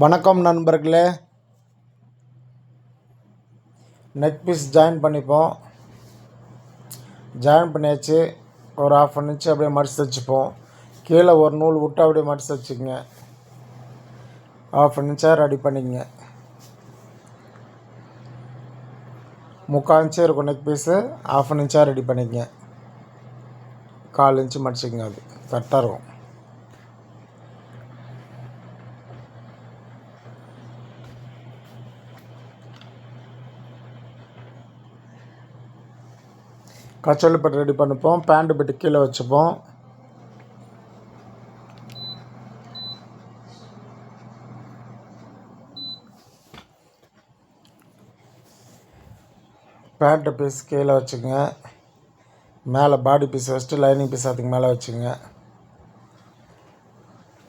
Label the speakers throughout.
Speaker 1: வணக்கம் நண்பர்களே. Neck piece join பண்ணிப்போம். ஜாயின் பண்ணியாச்சு. ஒரு ஆஃப் அன் இன்ச்சு அப்படியே மடிச்சு தைச்சிப்போம் கீழே ஒரு நூல் விட்டு அப்படியே மடிச்சு தைச்சிக்கங்க ஆஃப் அன் இன்ச்சாக ரெடி பண்ணிக்கங்க. முக்கால் இன்ச்சு இருக்கும் நெக் பீஸு ஆஃப் அன் இன்ச்சாக ரெடி பண்ணிக்கங்க. கால் இன்ச்சு மடிச்சுக்கங்க அது. கரெக்டாக இருக்கும். கச்சோலி பட்டு ரெடி பண்ணிப்போம். பேண்ட் பெட்டு கீழே வச்சுப்போம். பேண்ட்டு பீஸ் கீழே வச்சுங்க. மேலே பாடி பீஸ் வச்சுட்டு லைனிங் பீஸ் அதுக்கு மேலே வச்சுங்க.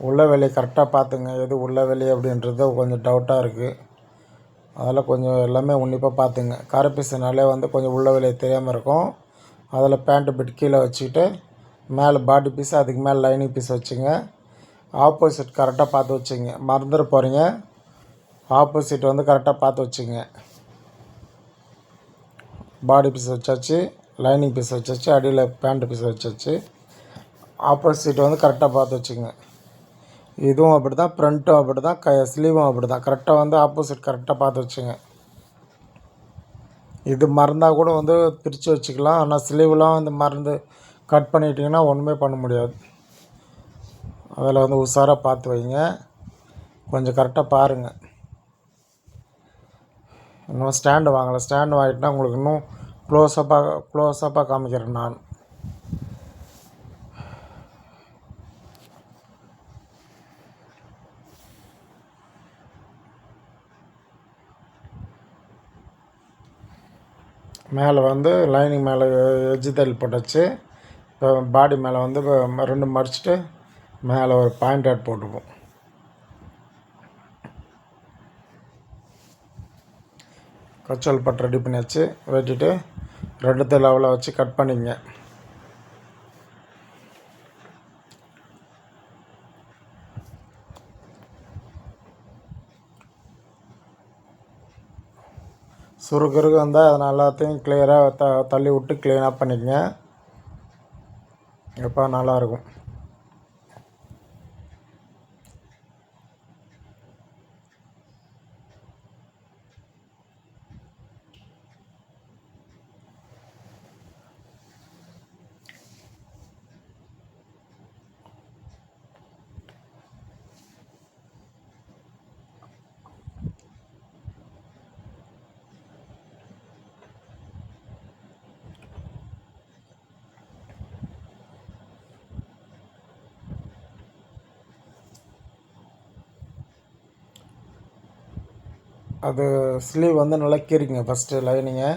Speaker 1: உள்ள வேலையை கரெக்டாக பார்த்துங்க. எது உள்ள வேலை அப்படின்றது கொஞ்சம் டவுட்டாக இருக்குது அதில் கொஞ்சம் எல்லாமே உன்னிப்பாக பார்த்துங்க. கரை பீஸுனாலே வந்து கொஞ்சம் உள்ள வேலையை தெரியாமல் இருக்கும். அதில் பேண்ட்டு பிட் கீழே வச்சுக்கிட்டு மேலே பாடி பீஸ் அதுக்கு மேலே லைனிங் பீஸ் வச்சுங்க. ஆப்போசிட் கரெக்டாக பார்த்து வச்சுங்க. மறந்துட போகிறீங்க ஆப்போசிட் வந்து கரெக்டாக பார்த்து வச்சுங்க. பாடி பீஸ் வச்சாச்சு லைனிங் பீஸ் வச்சாச்சு அடியில் பேண்ட் பீஸ் வச்சாச்சு. ஆப்போசிட் வந்து கரெக்டாக பார்த்து வச்சுங்க. இதுவும் அப்படி தான் ஃப்ரண்ட்டும் அப்படி தான் க ஸ்லீவும் அப்படி தான் கரெக்டாக வந்து ஆப்போசிட் கரெக்டாக பார்த்து வச்சுங்க. இது மறந்தால் கூட வந்து பிரித்து வச்சுக்கலாம். ஆனால் ஸ்லீவ்லாம் வந்து மறந்து கட் பண்ணிட்டிங்கன்னா ஒன்றுமே பண்ண முடியாது. அதில் வந்து உஷாராக பார்த்து வைங்க. கொஞ்சம் கரெக்டாக பாருங்கள் இன்னும் ஸ்டாண்டு வாங்கலை. ஸ்டாண்டு வாங்கிட்டுனா உங்களுக்கு இன்னும் க்ளோஸப்பாக க்ளோஸப்பாக காமிக்கிறேன் நான். மேலே வந்து லைனிங் மேலே எஜ்ஜு தையல் போட்டாச்சு. இப்போ பாடி மேலே வந்து இப்போ ரெண்டு மடிச்சுட்டு மேலே ஒரு பாயிண்ட் ஆட் போட்டுப்போம் கச்சோல் பட்டு ரெடி பண்ணியாச்சு. வெட்டிட்டு ரெண்டு லெவலில் வச்சு கட் பண்ணிங்க. சுருக்குருக்கு வந்தால் அதை எல்லாத்தையும் கிளியராக த தள்ளி விட்டு க்ளீனாக பண்ணிக்கங்க. எப்போ நல்லாயிருக்கும் அது ஸ்லீவ் வந்து நல்லா கீறிங்க ஃபஸ்ட்டு லைனிங்கை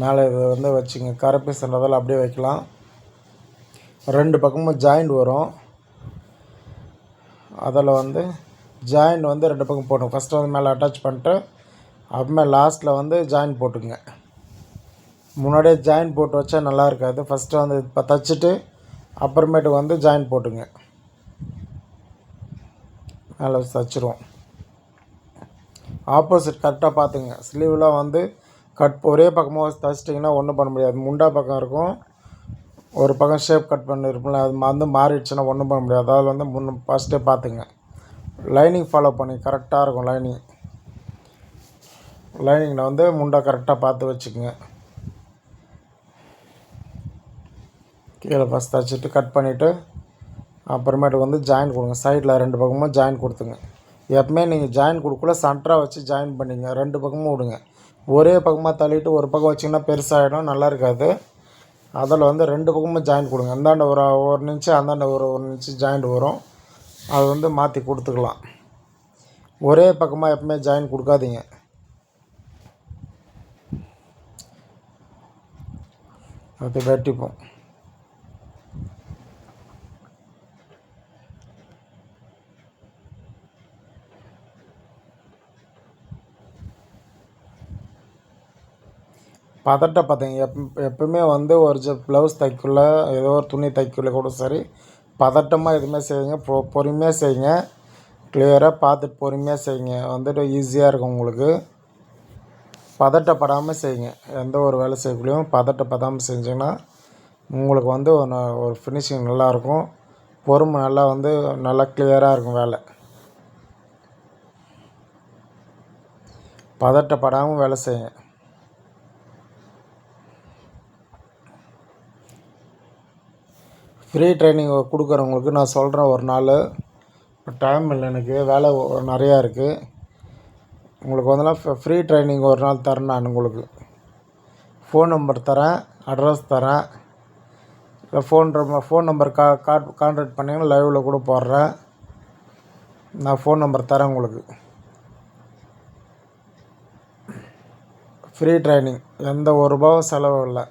Speaker 1: மேலே இது வந்து வச்சுங்க கரப்பீஸ்ன்றதால் அப்படியே வைக்கலாம். ரெண்டு பக்கமும் ஜாயிண்ட் வரும். அதில் வந்து ஜாயிண்ட் வந்து ரெண்டு பக்கம் போடணும். ஃபஸ்ட்டு வந்து மேலே அட்டாச் பண்ணிட்டு அப்புறமே லாஸ்ட்டில் வந்து ஜாயின் போட்டுங்க முன்னாடியே ஜாயின் போட்டு வச்சா நல்லா இருக்காது. ஃபஸ்ட்டு வந்து இப்போ தைச்சிட்டு அப்புறமேட்டு வந்து ஜாயின் போட்டுங்க மேலே தைச்சிருவோம். ஆப்போசிட் கரெக்டாக பார்த்துங்க. ஸ்லீவ்லாம் வந்து கட் ஒரே பக்கமாக தச்சிட்டிங்கன்னா ஒன்றும் பண்ண முடியாது. முண்டா பக்கம் இருக்கும். ஒரு பக்கம் ஷேப் கட் பண்ணிருப்போம்ல அது வந்து மாறிடுச்சுன்னா ஒன்றும் பண்ண முடியாது. அதாவது வந்து முன் ஃபஸ்ட்டே பார்த்துங்க. லைனிங் ஃபாலோ பண்ணி கரெக்டாக இருக்கும் லைனிங் லைனிங்கில் வந்து முண்டா கரெக்டாக பார்த்து வச்சுக்கோங்க. கீழே ஃபஸ்ட் தச்சுட்டு கட் பண்ணிவிட்டு அப்புறமேட்டு வந்து ஜாயின் கொடுங்க. சைடில் ரெண்டு பக்கமும் ஜாயின் கொடுத்துங்க. எப்பவுமே நீங்கள் ஜாயின் கொடுக்கல சென்டராக வச்சு ஜாயின் பண்ணிங்க. ரெண்டு பக்கமும் விடுங்க. ஒரே பக்கமாக தள்ளிட்டு ஒரு பக்கம் வச்சிங்கன்னா பெருசாகிடும் நல்லா இருக்காது. அதில் வந்து ரெண்டு பக்கமும் ஜாயின் கொடுங்க. அந்தாண்ட ஒரு ஒரு நிமிஷம் அந்தாண்ட ஒரு ஒரு நிமிஷம் ஜாயிண்ட் வரும். அது வந்து மாற்றி கொடுத்துக்கலாம். ஒரே பக்கமாக எப்பவுமே ஜாயின் கொடுக்காதீங்க. அது வெட்டிப்போம். பதட்ட பார்த்தீங்க எப் எப்பவுமே வந்து ஒரு ஜ ப்ளவுஸ் தைக்கல ஏதோ ஒரு துணி தைக்கல கூட சரி பதட்டமாக எதுவுமே செய்யுங்க பொ பொறுமையாக செய்யுங்க. கிளியராக பார்த்துட்டு பொறுமையாக செய்யுங்க. வந்துட்டு ஈஸியாக இருக்கும் உங்களுக்கு. பதட்டப்படாமல் செய்யுங்க. எந்த ஒரு வேலை செய்யக்குள்ளேயும் பதட்டப்படாமல் செஞ்சிங்கன்னா உங்களுக்கு வந்து ஒரு ஒரு ஃபினிஷிங் நல்லாயிருக்கும். பொறுமை நல்லா வந்து நல்லா கிளியராக இருக்கும் வேலை. பதட்டப்படாமல் வேலை செய்யுங்க. ஃப்ரீ ட்ரைனிங் கொடுக்குறவங்களுக்கு நான் சொல்கிறேன் ஒரு நாள். டைம் இல்லை எனக்கு வேலை நிறையா இருக்குது உங்களுக்கு வந்துலாம் ஃப்ரீ ட்ரைனிங் ஒரு நாள் தரேன் நான் உங்களுக்கு. ஃபோன் நம்பர் தரேன் அட்ரஸ் தரேன். இல்லை ஃபோன் ஃபோன் நம்பர் கா காட் கான்டாக்ட் பண்ணிங்கன்னா லைவில் கூட போடுறேன். நான் ஃபோன் நம்பர் தரேன் உங்களுக்கு. ஃப்ரீ ட்ரைனிங் எந்த ஒரு ரூபாவும் செலவு இல்லை.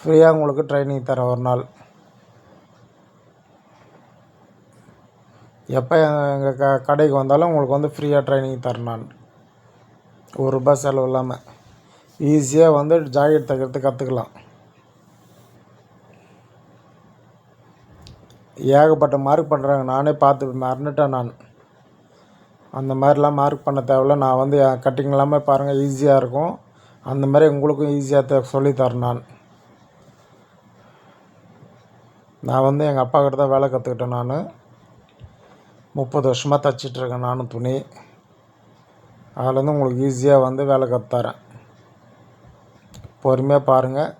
Speaker 1: ஃப்ரீயாக உங்களுக்கு ட்ரைனிங் தரேன் ஒரு நாள். எப்போ எங்கள் க கடைக்கு வந்தாலும் உங்களுக்கு வந்து ஃப்ரீயாக ட்ரைனிங் தரேன் நான். ஒரு ரூபாய் செலவு இல்லாமல் ஈஸியாக வந்து ஜாக்கெட் தைக்கிறது கற்றுக்கலாம் ஏகப்பட்ட மார்க் பண்ணுறாங்க நானே பார்த்து மறந்துட்டேன் நான். அந்த மாதிரிலாம் மார்க் பண்ண தேவையில்ல. நான் வந்து கட்டிங் இல்லாமல் பாருங்கள் ஈஸியாக இருக்கும். அந்த மாதிரி உங்களுக்கும் ஈஸியாக த சொல்லித்தரேன் நான். நான் வந்து எங்கள் அப்பா கிட்ட தான் வேலை கற்றுக்கிட்டேன் நான். முப்பது வருஷமாக தைச்சிட்ருக்கேன் நானும் துணி. அதில் வந்து உங்களுக்கு ஈஸியாக வந்து வேலை கற்றுத்தரேன் பொறுமையாக பாருங்கள்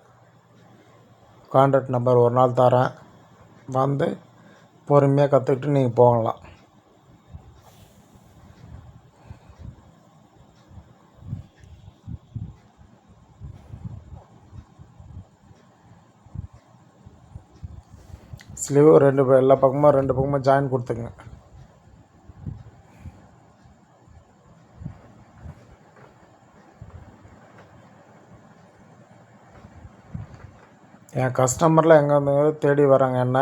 Speaker 1: கான்ட்ராக்ட் நம்பர் ஒரு நாள் தரேன். வந்து பொறுமையாக கற்றுக்கிட்டு நீங்கள் போகலாம். ஸ்லீவ் ரெண்டு எல்லா பக்கமும் ரெண்டு பக்கமும் ஜாயின் கொடுத்துங்க என் கஸ்டமர்லாம் எங்கே வந்து தேடி வராங்க என்ன?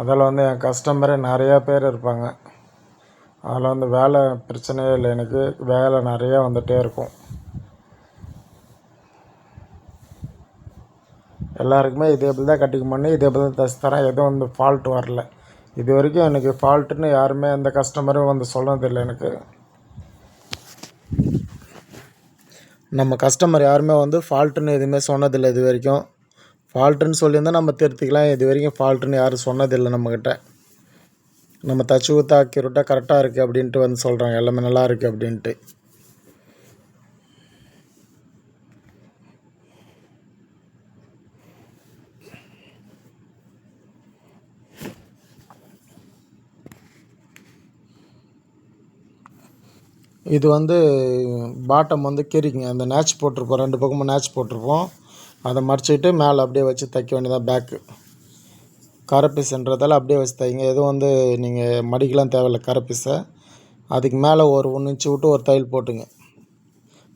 Speaker 1: அதில் வந்து என் கஸ்டமரே நிறையா பேர் இருப்பாங்க. அதில் வந்து வேலை பிரச்சனையே இல்லை. எனக்கு வேலை நிறையா வந்துகிட்டே இருக்கும். எல்லாருக்குமே இதே போல் தான் கட்டிங் பண்ணி இதே போல் தான் தச்சு தரேன். எதுவும் வந்து ஃபால்ட் வரல. இது வரைக்கும் எனக்கு ஃபால்ட்டுன்னு யாருமே எந்த கஸ்டமரும் வந்து சொன்னதில்லை எனக்கு. நம்ம கஸ்டமர் யாருமே வந்து ஃபால்ட்டுன்னு எதுவுமே சொன்னதில்லை இது வரைக்கும். ஃபால்ட்டுன்னு சொல்லியிருந்தால் நம்ம திருத்திக்கலாம். இது வரைக்கும் ஃபால்ட்டுன்னு யாரும் சொன்னதில்லை நம்மக்கிட்ட நம்ம தச்சு ஊற்றா அக்யூரேட்டாக கரெக்டாக இருக்குது அப்படின்ட்டு வந்து சொல்கிறாங்க எல்லாமே நல்லா இருக்குது அப்படின்ட்டு. இது வந்து பாட்டம் வந்து கிரிக்குங்க அந்த நேச் போட்டிருப்போம். ரெண்டு பக்கமும் நேச் போட்டிருப்போம். அதை மடிச்சிட்டு மேலே அப்படியே வச்சு தைக்க வேண்டியதாக பேக்கு கரப்பீஸுன்றதால அப்படியே வச்சு தைங்க. எதுவும் வந்து நீங்கள் மடிக்கலாம் தேவையில்ல கரப்பீஸை அதுக்கு மேலே ஒரு ஒன்று இன்ச்சு விட்டு ஒரு தையல் போட்டுங்க.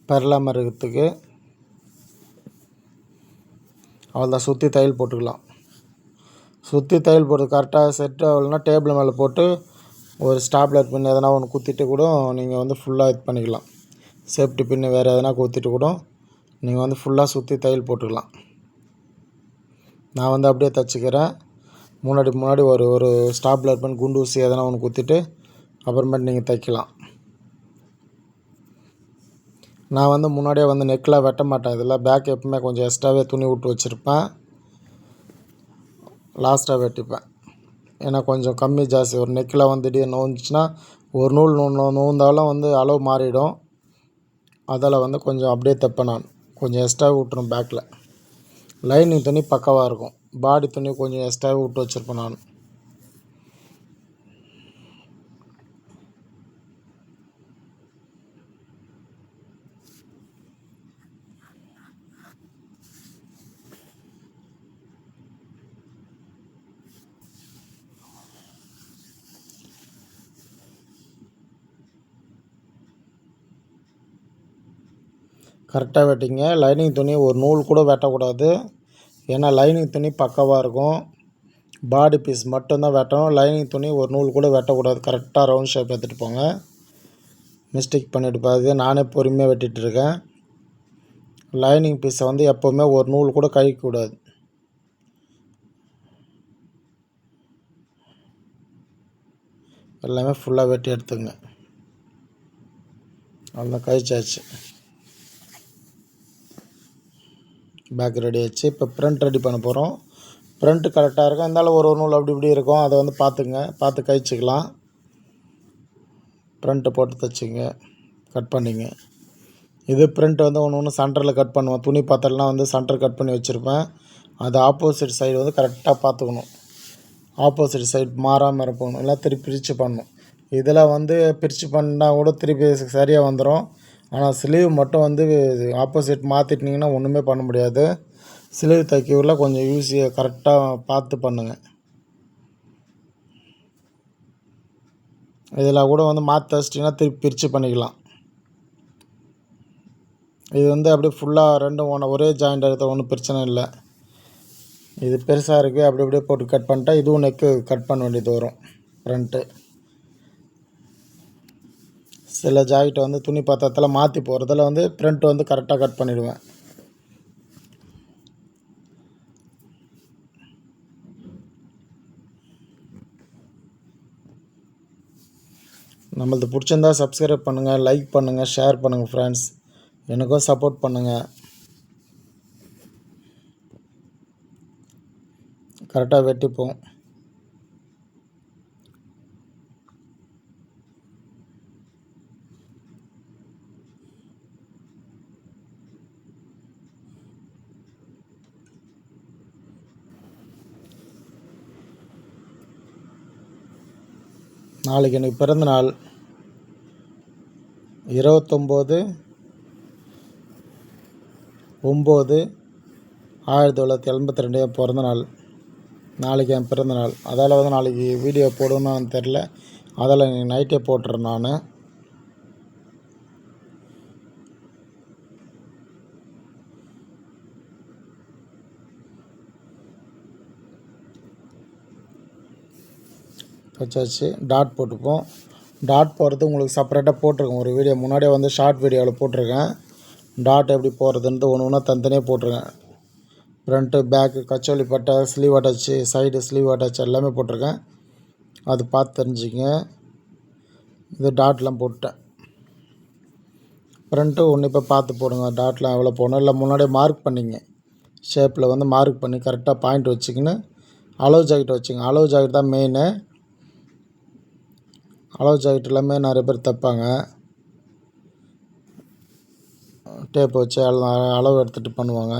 Speaker 1: பெறலாமல் இருக்கிறதுக்கு அவ்வளோதான் சுற்றி தையல் போட்டுக்கலாம். சுற்றி தையல் போட்டு கரெக்டாக செட் ஆகலைன்னா டேபிள் மேலே போட்டு ஒரு ஸ்டாப்லர் பின் எதனா ஒன்று குத்திட்டு கூட நீங்கள் வந்து ஃபுல்லாக இது பண்ணிக்கலாம். சேஃப்டி பின்னு வேறு எதனா குத்திட்டு கூட நீங்கள் வந்து ஃபுல்லாக சுற்றி தையல் போட்டுக்கலாம். நான் வந்து அப்படியே தைச்சிக்கிறேன். முன்னாடி முன்னாடி ஒரு ஒரு ஸ்டாப்பில் இருப்பேன் குண்டு ஊசி எதனா ஒன்று குத்திட்டு அப்புறமேட்டு நீங்கள் தைக்கலாம். நான் வந்து முன்னாடியே வந்து நெக்கில் வெட்ட மாட்டேன். இதில் பேக் எப்பவுமே கொஞ்சம் எக்ஸ்ட்ராவே துணி விட்டு வச்சுருப்பேன். லாஸ்ட்டாக வெட்டிப்பேன். ஏன்னா கொஞ்சம் கம்மி ஜாஸ்தி. ஒரு நெக்கில் வந்து திடீர்னு நோந்துச்சுன்னா ஒரு நூல் நூ நோந்தாலும் வந்து அளவு மாறிடும். அதில் வந்து கொஞ்சம் அப்படியே தைப்பேன் நான். கொஞ்சம் எக்ஸ்ட்ராவே விட்டுரும் பேக்கில் லைனிங் துணி பக்காவாக இருக்கும். பாடி துணி கொஞ்சம் எக்ஸ்ட்ராவே விட்டு வச்சுருப்பேன் நான். கரெக்டாக வெட்டிங்க. லைனிங் துணி ஒரு நூல் கூட வெட்டக்கூடாது. ஏன்னா லைனிங் துணி பக்காவாக இருக்கும். பாடி பீஸ் மட்டும்தான் வெட்டணும். லைனிங் துணி ஒரு நூல் கூட வெட்டக்கூடாது. கரெக்டாக ரவுண்ட் ஷேப் எடுத்துகிட்டு போங்க. மிஸ்டேக் பண்ணிட்டு பாது நானே பொறுமையாக வெட்டிகிட்ருக்கேன் இருக்கேன். லைனிங் பீஸை வந்து எப்போவுமே ஒரு நூல் கூட கழிக்கக்கூடாது எல்லாமே ஃபுல்லாக வெட்டி எடுத்துங்க அவ்வளோதான் கழிச்சாச்சு. பேக் ரெடி ஆச்சு. இப்போ ப்ரிண்ட் ரெடி பண்ண போகிறோம் ஃப்ரண்ட்டு கரெக்டாக இருக்கும் இருந்தாலும் ஒரு ஒரு நூல் அப்படி இப்படி இருக்கும். அதை வந்து பார்த்துங்க. பார்த்து கழிச்சிக்கலாம். ப்ரிண்ட்டு போட்டு தைச்சிங்க. கட் பண்ணிங்க. இது ப்ரிண்ட் வந்து ஒன்று ஒன்று சென்டரில் கட் பண்ணுவேன். துணி பாத்திரம்லாம் வந்து சென்டர் கட் பண்ணி வச்சுருப்பேன். அது ஆப்போசிட் சைடு வந்து கரெக்டாக பார்த்துக்கணும். ஆப்போசிட் சைடு மாறாமல் இருக்கணும். எல்லாம் திருப்பி பிரித்து பண்ணணும். இதில் வந்து பிரித்து பண்ணால் கூட திருப்பி சரியாக வந்துடும் ஆனால் ஸ்லீவ் மட்டும் வந்து ஆப்போசிட் மாற்றிட்டிங்கன்னா ஒன்றுமே பண்ண முடியாது. ஸ்லீவ் தைக்கக்குள்ள கொஞ்சம் யூஸியை கரெக்டாக பார்த்து பண்ணுங்கள் இதில் கூட வந்து மாற்றி வச்சிட்டிங்கன்னா திருப்பி பிரித்து பண்ணிக்கலாம். இது வந்து அப்படியே ஃபுல்லாக ரெண்டும் ஒன்று ஒரே ஜாயிண்ட் எடுத்த ஒன்றும் பிரச்சனை இல்லை. இது பெருசாக இருக்குது அப்படி அப்படியே போட்டு கட் பண்ணிட்டா இதுவும் நெக்கு கட் பண்ண வேண்டியது வரும் ஃப்ரண்ட்டு சில ஜாக்கெட்டை வந்து துணி பாத்திரத்தில் மாற்றி போகிறதுல வந்து ப்ரிண்ட் வந்து கரெக்டாக கட் பண்ணிவிடுவேன் நம்மளது பிடிச்சிருந்தா சப்ஸ்கிரைப் பண்ணுங்கள் லைக் பண்ணுங்கள் ஷேர் பண்ணுங்கள் ஃப்ரெண்ட்ஸ் எனக்கும் சப்போர்ட் பண்ணுங்கள் கரெக்டாக வெட்டிப்போம். நாளைக்கு எனக்கு பிறந்தநாள் இருபத்தொம்போது ஒம்பது ஆயிரத்தி தொள்ளாயிரத்தி எண்பத்தி ரெண்டு என் பிறந்த நாள். நாளைக்கு என் பிறந்தநாள் அதால் வந்து நாளைக்கு வீடியோ போடணும்னு தெரில அதால் இன்னைக்கு நைட்டே போட்டுறேன் நான். வச்சாச்சு. டாட் போட்டுப்போம். டாட் போடுறது உங்களுக்கு செப்பரேட்டாக போட்டிருக்கேன் ஒரு வீடியோ முன்னாடியே வந்து ஷார்ட் வீடியோவில் போட்டிருக்கேன். டாட் எப்படி போடுறதுன்ட்டு ஒன்று ஒன்றா தனித்தனியாக போட்டிருக்கேன். ஃப்ரண்ட்டு பேக்கு கச்சோலி பட்டை sleeve attach side sleeve attach எல்லாமே போட்டிருக்கேன். அது பார்த்து தெரிஞ்சுங்க இது டாட்லாம் போட்டேன் ஃப்ரண்ட்டு ஒன்று இப்போ பார்த்து போடுங்க. டாட்லாம் எவ்வளோ போடணும்? இல்லை முன்னாடியே மார்க் பண்ணிங்க. ஷேப்பில் வந்து மார்க் பண்ணி கரெக்டாக பாயிண்ட் வச்சுக்கின்னு அளவு ஜாக்கெட் வச்சுங்க. அளவு ஜாக்கெட் தான் மெயினு அளவு ஜாக்கெட் எல்லாமே நிறைய பேர் தைப்பாங்க. டேப் வச்சு அளவு எடுத்துகிட்டு பண்ணுவாங்க.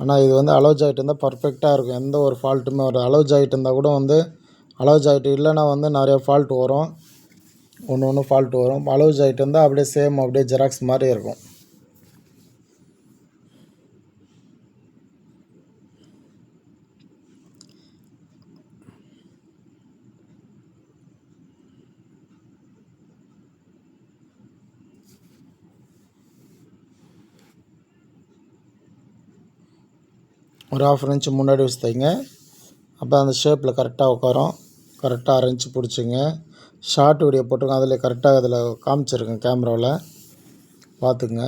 Speaker 1: ஆனால் இது வந்து அளவு ஜாக்கெட் இருந்தால் பர்ஃபெக்டாக இருக்கும். எந்த ஒரு ஃபால்ட்டுமே வராது. அளவு ஜாக்கெட் இருந்தால் கூட வந்து அளவு ஜாக்கெட் இல்லைன்னா வந்து நிறைய ஃபால்ட் வரும். ஒன்று ஒன்று ஃபால்ட் வரும். அளவு ஜாக்கெட் இருந்தால் அப்படியே சேம் அப்படியே ஜெராக்ஸ் மாதிரி இருக்கும். ஒரு ஆஃப் இன்ச்சு முன்னாடி வச்சு தைங்க அப்போ அந்த ஷேப்பில் கரெக்டாக உட்காரும். கரெக்டாக அரை இன்ச்சு பிடிச்சிங்க. ஷார்ட் வீடியோ போட்டிருக்கேன் அதில் கரெக்டாக அதில் காமிச்சிருக்கேன் கேமராவில் பார்த்துங்க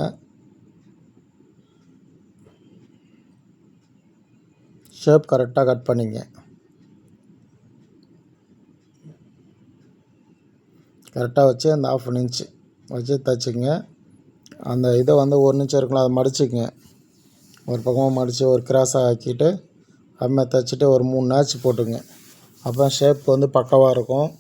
Speaker 1: ஷேப் கரெக்டாக கட் பண்ணிங்க. கரெக்டாக வச்சு அந்த ஆஃப் இன்ச்சு வச்சு தைச்சிங்க. அந்த இதை வந்து ஒரு நிமிஷம் இருக்கலாம் அதை மடிச்சுக்கங்க ஒரு பக்கமாக மடித்து ஒரு கிராஸாக ஆக்கிட்டு அம்மை தைச்சிட்டு ஒரு மூணு நாச்சு போட்டுங்க. அப்போ ஷேப் வந்து பக்கவாக இருக்கும்.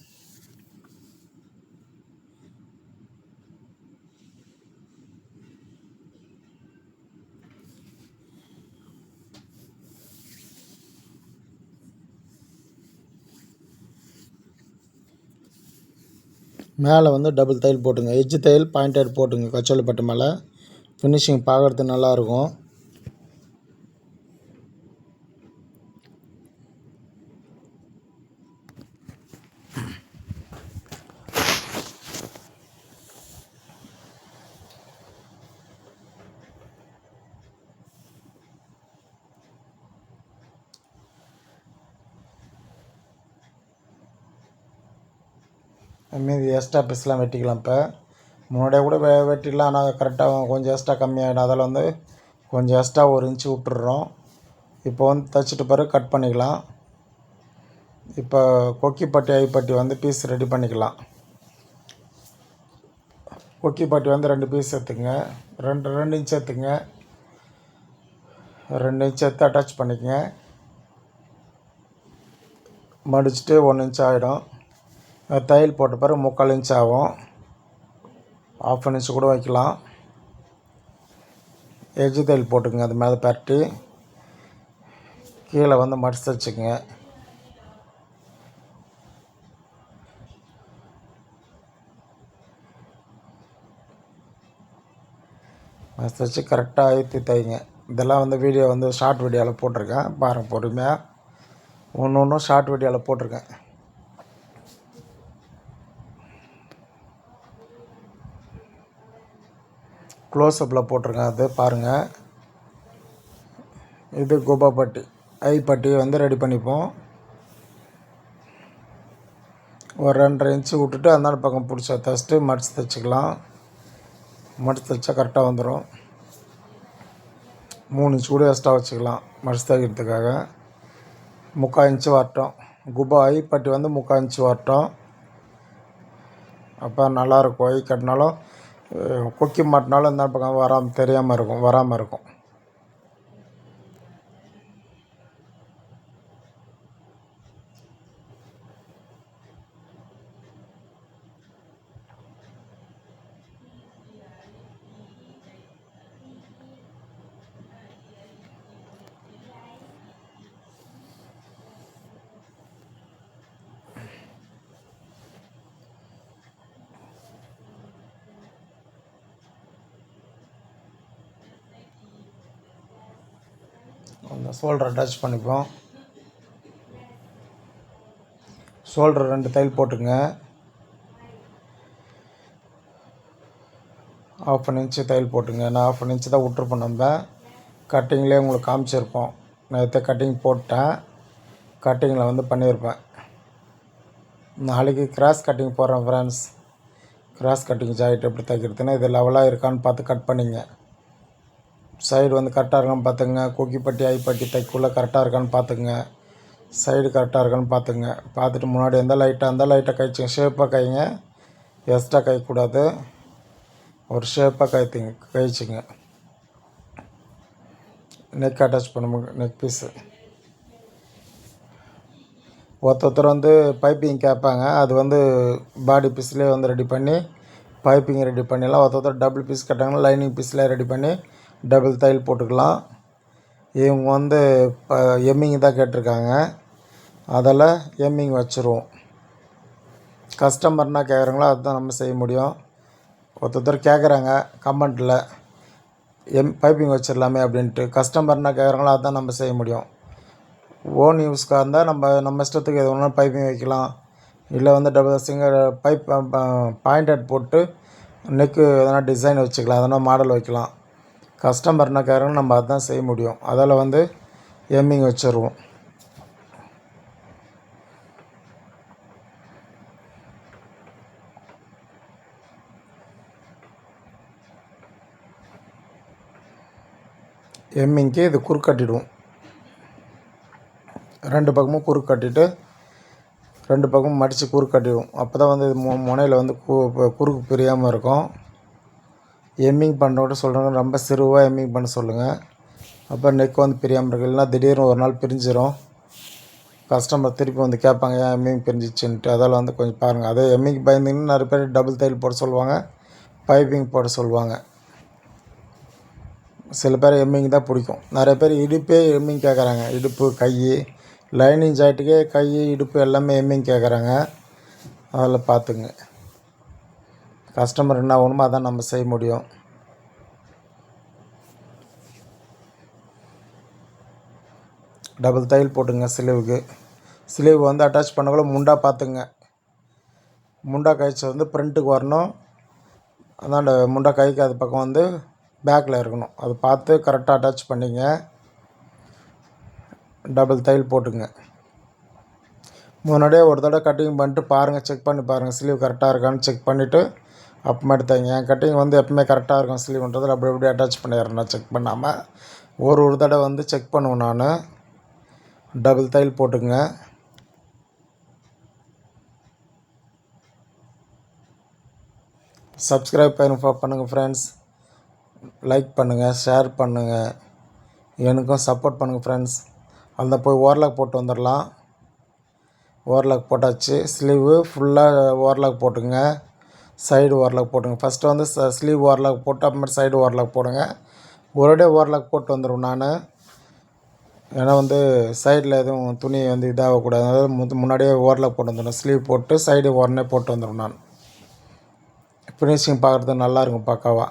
Speaker 1: மேலே வந்து டபுள் தையல் போட்டுங்க. எஜ்ஜு தையல் பாயிண்டட் போட்டுங்க. கச்சோலிப்பட்டு மேலே. ஃபினிஷிங் பார்க்குறதுக்கு நல்லாயிருக்கும் மீதி எக்ஸ்ட்ரா பீஸ்லாம் வெட்டிக்கலாம் இப்போ. முன்னாடியே கூட வெ வெட்டிடலாம். ஆனால் கரெக்டாக கொஞ்சம் எக்ஸ்ட்ரா கம்மியாகிடும் அதில் வந்து கொஞ்சம் எக்ஸ்ட்ரா ஒரு இன்ச்சு விட்டுடுறோம். இப்போ வந்து தைச்சிட்டு பிறகு கட் பண்ணிக்கலாம். இப்போ கொக்கி பட்டி ஐப்பட்டி வந்து பீஸ் ரெடி பண்ணிக்கலாம். கொக்கி பட்டி வந்து ரெண்டு பீஸ் எடுத்துங்க ரெண்டு ரெண்டு இன்ச் எடுத்துங்க ரெண்டு இன்ச் எடுத்து அட்டாச் பண்ணிக்கங்க. மடிச்சுட்டு ஒன்று இன்ச் ஆகிடும் தையல் போட்ட பிறகு முக்கால் இன்ச் ஆகும். ஆஃப் இன்ச் கூட வைக்கலாம். எஜ்ஜு தையல் போட்டுக்கங்க அது மேலே பரட்டி. கீழே வந்து மடிச்சு வச்சுக்கோங்க. மடிச்சு வச்சு கரெக்டாக அழுத்தி தைங்க இதெல்லாம் வந்து வீடியோ வந்து ஷார்ட் வீடியோவில் போட்டிருக்கேன். பாருங்கள் பொறுமையாக ஒன்று ஒன்றும் ஷார்ட் வீடியோவில் போட்டிருக்கேன். க்ளோஸ்அப்பில் போட்டிருக்கேன் அது பாருங்கள் இது குபா பட்டி. ஐ பட்டி வந்து ரெடி பண்ணிப்போம். ஒரு ரெண்டரை இன்ச்சு விட்டுட்டு அந்தாண்ட பக்கம் பிடிச்சா தைச்சிட்டு மடிச்சு தைச்சிக்கலாம். மடிச்சு தைச்சா கரெக்டாக வந்துடும் மூணு இன்ச்சு கூட எக்ஸ்ட்ரா வச்சுக்கலாம் மடிச்சு தைக்கிறதுக்காக. முக்கால் இன்ச்சு வரட்டும். குபா ஐ பட்டி வந்து முக்கால் இன்ச்சு வரட்டும். அப்போ நல்லாயிருக்கும் ஐ கட்டினாலும் கொக்கி மாட்டினாலும் என்ன பக்கம் வராமல் தெரியாமல் இருக்கும் வராமல் இருக்கும். இந்த ஷோல்டர் அட்டாச் பண்ணிப்போம். ஷோல்டர் ரெண்டு தையல் போட்டுங்க ஆஃப் அன் இன்ச்சு தையல் போட்டுங்க நான் ஆஃப் அன் இன்ச்சு தான் விட்ருப்போம் நம்ம. கட்டிங்லேயே உங்களுக்கு காமிச்சிருப்போம். நேற்று கட்டிங் போட்டேன். கட்டிங்கில் வந்து பண்ணியிருப்பேன். நாளைக்கு கிராஸ் கட்டிங் போடுறேன் ஃப்ரெண்ட்ஸ் கிராஸ் கட்டிங் ஜாக்கெட் எப்படி தைக்கிறதுன்னு இது லெவலாக இருக்கான்னு பார்த்து கட் பண்ணிங்க. சைடு வந்து கரெக்டாக இருக்கான்னு பார்த்துங்க கொக்கிப்பட்டி ஐப்பட்டி தைக்குள்ளே கரெக்டாக இருக்கான்னு பார்த்துங்க சைடு கரெக்டாக இருக்கான்னு பார்த்துங்க பார்த்துட்டு முன்னாடி எந்த லைட்டாக இருந்தால் லைட்டாக கழிச்சுங்க ஷேப்பாக கைங்க. எக்ஸ்ட்ரா கைக்கூடாது. ஒரு ஷேப்பாக கைத்துங்க. கழிச்சுங்க நெக் அட்டாச் பண்ணுங்க. நெக் பீஸு ஒருத்தர் வந்து பைப்பிங் கேட்பாங்க. அது வந்து பாடி பீஸ்லேயே வந்து ரெடி பண்ணி பைப்பிங் ரெடி பண்ணிடலாம் ஒருத்தர் டபுள் பீஸ் கட்டாங்கன்னா லைனிங் பீஸ்லேயே ரெடி பண்ணி டபுள் தையல் போட்டுக்கலாம். இவங்க வந்து இப்போ எம்மிங் தான் கேட்டிருக்காங்க. அதில் எம்மிங் வச்சுருவோம். கஸ்டமர்னா கேட்குறாங்களோ அதுதான் நம்ம செய்ய முடியும். ஒருத்தர் கேட்குறாங்க கமெண்ட்டில் எம் பைப்பிங் வச்சிடலாமே அப்படின்ட்டு. கஸ்டமர்னா கேட்குறாங்களோ அதுதான் நம்ம செய்ய முடியும். ஓன் யூஸ்க்காக இருந்தால் நம்ம நம்ம இஷ்டத்துக்கு எது வேணாலும் பைப்பிங் வைக்கலாம். இல்லை வந்து டபுள் சிங்கர் பைப் பாயிண்டட் போட்டு நெக்கு எதனா டிசைன் வச்சுக்கலாம். எதனா மாடல் வைக்கலாம். கஸ்டமர்னா கேட்குறாங்க நம்ம அதுதான் செய்ய முடியும். அதில் வந்து எம்மிங் வச்சுருவோம். எம்மிங்க்கு இது குறுக்கட்டிடுவோம். ரெண்டு பக்கமும் குறுக்கு கட்டிட்டு ரெண்டு பக்கமும் மடித்து குறுக்கு கட்டிடுவோம் அப்போ தான் வந்து இது மு முனையில் வந்து கு குறுக்கு பிரியாமல் இருக்கும். எம்மிங் பண்ணுறோட சொல்கிறாங்க ரொம்ப சிறுவாக எம்மிங் பண்ண சொல்லுங்கள் அப்போ நெக் வந்து பிரியாமல் இருக்கு. இல்லைன்னா திடீர்னு ஒரு நாள் பிரிஞ்சிடும் கஸ்டமர் திருப்பி வந்து கேட்பாங்க ஏன் எம்மிங் பிரிஞ்சிச்சுன்ட்டு? அதால் வந்து கொஞ்சம் பாருங்கள் அதே எம்மிங் பயந்தீங்கன்னா நிறைய பேர் டபுள் தையல் போட சொல்லுவாங்க பைப்பிங் போட சொல்லுவாங்க. சில பேர் எம்மிங் தான் பிடிக்கும். நிறைய பேர் இடுப்பே எம்மிங் கேட்குறாங்க. இடுப்பு கை லைனிங் ஜாயிட்டுக்கே கை இடுப்பு எல்லாமே எம்மிங் கேட்குறாங்க. அதில் பார்த்துங்க கஸ்டமர் என்ன வேணுமோ அதான் நம்ம செய்ய முடியும். டபுள் தையல் போட்டுங்க ஸ்லீவுக்கு ஸ்லீவ் வந்து அட்டாச் பண்ணக்குள்ள முண்டா பார்த்துங்க முண்டா கழிச்சு வந்து பிரிண்ட்டுக்கு வரணும். அதான் முண்டா கைக்கு அது பக்கம் வந்து பேக்கில் இருக்கணும். அது பார்த்து கரெக்டாக அட்டாச் பண்ணிங்க. டபுள் தையல் போட்டுங்க. முன்னாடியே ஒரு தடவை கட்டிங் பண்ணிட்டு பாருங்கள் செக் பண்ணி பாருங்கள் ஸ்லீவ் கரெக்டாக இருக்கான்னு செக் பண்ணிவிட்டு அப்புறமா எடுத்தாங்க என் கட்டிங் வந்து எப்பவுமே கரெக்டாக இருக்கும். ஸ்லீவ் பண்ணுறதுல அப்படி அப்படியே அட்டாச் பண்ணிடுறேன் செக் பண்ணாமல் ஒரு ஒரு தடவை வந்து செக் பண்ணுவேன் நான். டபுள் தையல் போட்டுக்குங்க. சப்ஸ்கிரைப் பண்ணுங்கள் ஃப்ரெண்ட்ஸ் லைக் பண்ணுங்கள் ஷேர் பண்ணுங்கள் எனக்கும் சப்போர்ட் பண்ணுங்கள் ஃப்ரெண்ட்ஸ் அந்த போய் ஓவர்லாக் போட்டு வந்துடலாம். ஓவர்லாக் போட்டாச்சு. ஸ்லீவு ஃபுல்லாக ஓவர்லாக் போட்டுங்க சைடு ஓரலாக் போட்டுங்க ஃபஸ்ட்டு வந்து ச ஸ்லீவ் ஓரலாக் போட்டு அப்புறமேட்டு சைடு ஓரலாக் போடுங்க. ஒரே ஓரலாக் போட்டு வந்துடும் நான். ஏன்னா வந்து சைடில் எதுவும் துணி வந்து இதாகக்கூடாது. அதாவது முத்து- முன்னாடியே ஓரலாக் போட்டு வந்துடும் ஸ்லீவ் போட்டு சைடு ஓரனே போட்டு வந்துடும் நான். ஃபினிஷிங் பார்க்குறது நல்லா இருக்கும் பக்காவாக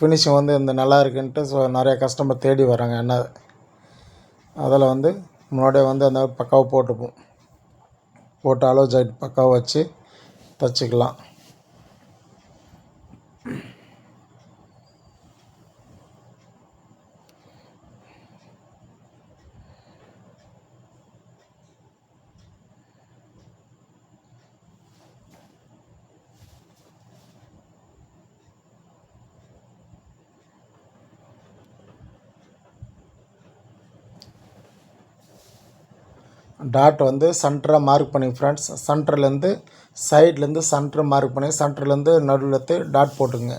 Speaker 1: ஃபினிஷிங் வந்து இந்த நல்லா இருக்குன்ட்டு ஸோ நிறைய கஸ்டமர் தேடி வராங்க என்ன. அதில் வந்து முன்னாடியே வந்து அந்த பக்காவாக போட்டுப்போம். போட்டு அளவு ஜாக்கெட் பக்காவாக வச்சு வச்சுக்கலாம். டாட் வந்து சென்டராக மார்க் பண்ணி ஃப்ரெண்ட்ஸ் சென்டர்லேருந்து சைட்லேருந்து சென்டர் மார்க் பண்ணி சென்டர்லேருந்து நடுவில் எடுத்து டாட் போட்டுங்க.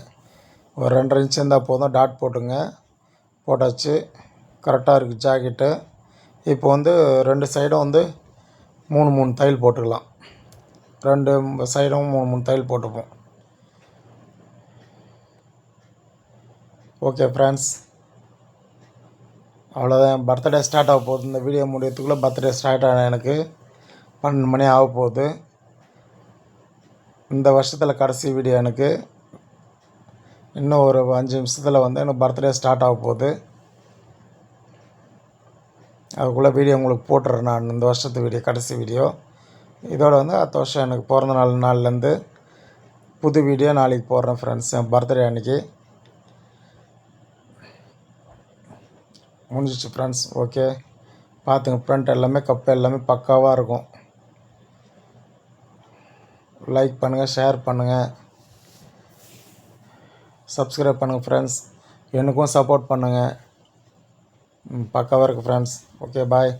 Speaker 1: ஒரு ரெண்டரை இன்ச் இருந்தால் போதும் டாட் போட்டுங்க. போட்டாச்சு. கரெக்டாக இருக்குது ஜாக்கெட்டு இப்போ வந்து ரெண்டு சைடும் வந்து மூணு மூணு தையல் போட்டுக்கலாம். ரெண்டு சைடும் மூணு மூணு தையல் போட்டுப்போம். ஓகே ஃப்ரெண்ட்ஸ் அவ்வளோதான் பர்த்டே ஸ்டார்ட் ஆக போகுது. இந்த வீடியோ முடியறதுக்குள்ளே பர்த்டே ஸ்டார்ட் ஆன எனக்கு பன்னெண்டு மணி ஆக போகுது. இந்த வருஷத்தில் கடைசி வீடியோ எனக்கு. இன்னும் ஒரு அஞ்சு நிமிஷத்தில் வந்து எனக்கு பர்த்டே ஸ்டார்ட் ஆக போகுது. அதுக்குள்ளே வீடியோ உங்களுக்கு போட்டுறேன் நான். இந்த வருஷத்து வீடியோ கடைசி வீடியோ இதோட வந்து அடுத்த வருஷம் எனக்கு பிறந்த நாள் நாள்லேருந்து புது வீடியோ நாளைக்கு போடுறேன் ஃப்ரெண்ட்ஸ் என் பர்த்டே அன்னைக்கு. முடிஞ்சிச்சு ஃப்ரெண்ட்ஸ் ஓகே பார்த்துங்க ஃப்ரண்ட் எல்லாமே கப்பு எல்லாமே பக்காவாக இருக்கும். லைக் பண்ணுங்கள் ஷேர் பண்ணுங்கள் சப்ஸ்கிரைப் பண்ணுங்கள் ஃப்ரெண்ட்ஸ் எனக்கும் சப்போர்ட் பண்ணுங்கள் பக்காவாக இருக்குது ஃப்ரெண்ட்ஸ் ஓகே பாய்